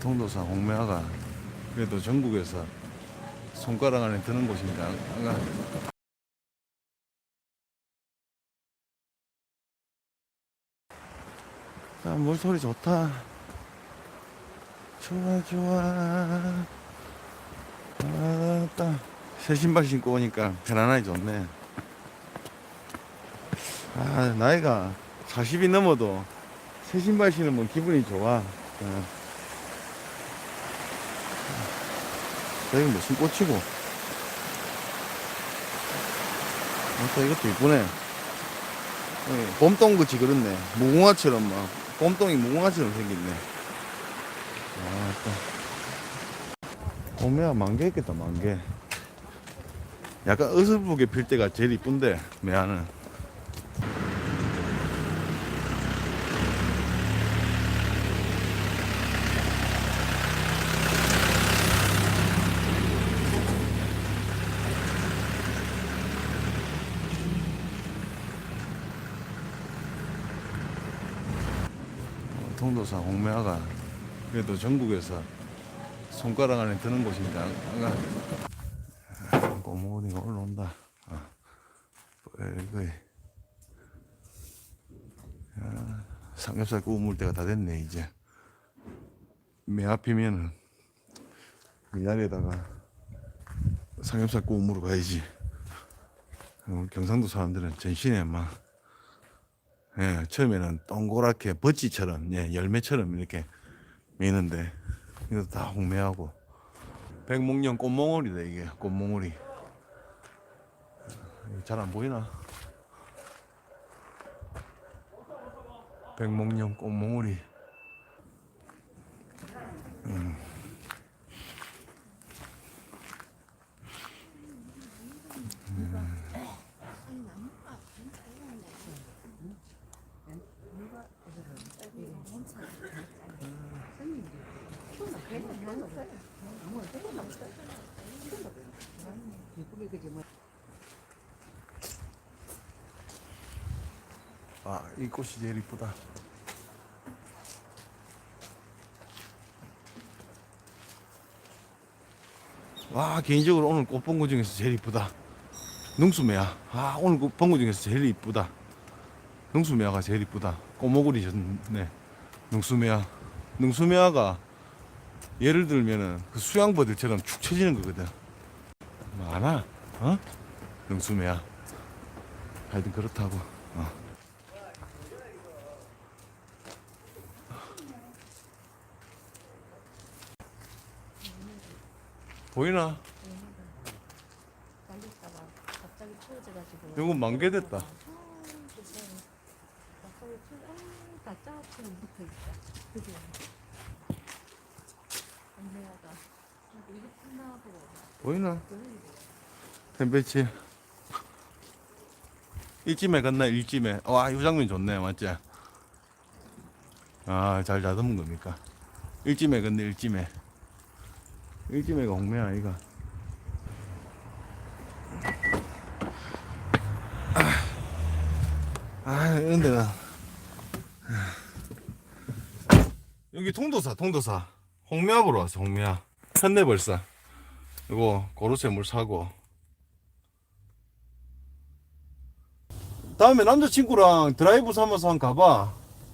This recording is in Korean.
통도사 홍매화가 그래도 전국에서 손가락 안에 드는 곳입니다. 아, 물소리 좋다. 좋아, 좋아. 아따. 새 신발 신고 오니까 편안하게 좋네. 아, 나이가 40이 넘어도 새 신발 신으면 기분이 좋아. 어. 여기 무슨 꽃이고. 아따, 이것도 이쁘네. 예, 봄동그치 그렇네. 무궁화처럼 막 봄동이 무궁화처럼 생겼네. 아따. 봄에야 만개 있겠다 만개. 약간 어설프게 필 때가 제일 이쁜데 매화는. 통도사 홍매화가 그래도 전국에서 손가락 안에 드는 곳입니다. 아까 꼬모리가 올라온다. 아, 빨리 야, 삼겹살 구워 먹을 때가 다 됐네 이제. 매 앞이면은 미나리에다가 삼겹살 구워 먹으러 가야지. 어, 경상도 사람들은 전신에 막 예, 처음에는 동그랗게 버찌처럼, 예, 열매처럼 이렇게 미는데, 이거 다 홍매하고. 백목련 꽃몽오리다, 이게, 꽃몽오리. 잘 안 보이나? 백목련 꽃몽오리. 아, 이 꽃이 제일 이쁘다. 와, 개인적으로 오늘 꽃 본 거 중에서 제일 이쁘다. 능수매야. 아, 오늘 꽃 본 거 중에서 제일 이쁘다. 능수매화가 제일 이쁘다. 꼬모구리 졌네. 능수매화. 능수매화가 예를 들면은 그 수양버들처럼 축 처지는 거거든. 많아, 어? 능수매화. 하여튼 그렇다고. 어. 보이나? 이거 만개 됐다. 아, 그래서 갑자기 추워. 아, 다 짜증 붙어 있다. 그지? 이게 끝나고 보이나? 템배치. 일찜에 갔나 일찜에. 와, 이 장면 좋네, 맞지? 아, 잘 다듬은 겁니까? 일찜에 갔네 일찜에. 일찜에가 홍매 아이가. 아, 아, 근데 나 여기 통도사, 통도사. 보러 왔어, 홍매화. 현내벌사. 이거 고로쇠 물 사고 다음에 남자친구랑 드라이브 삼아서 한 가봐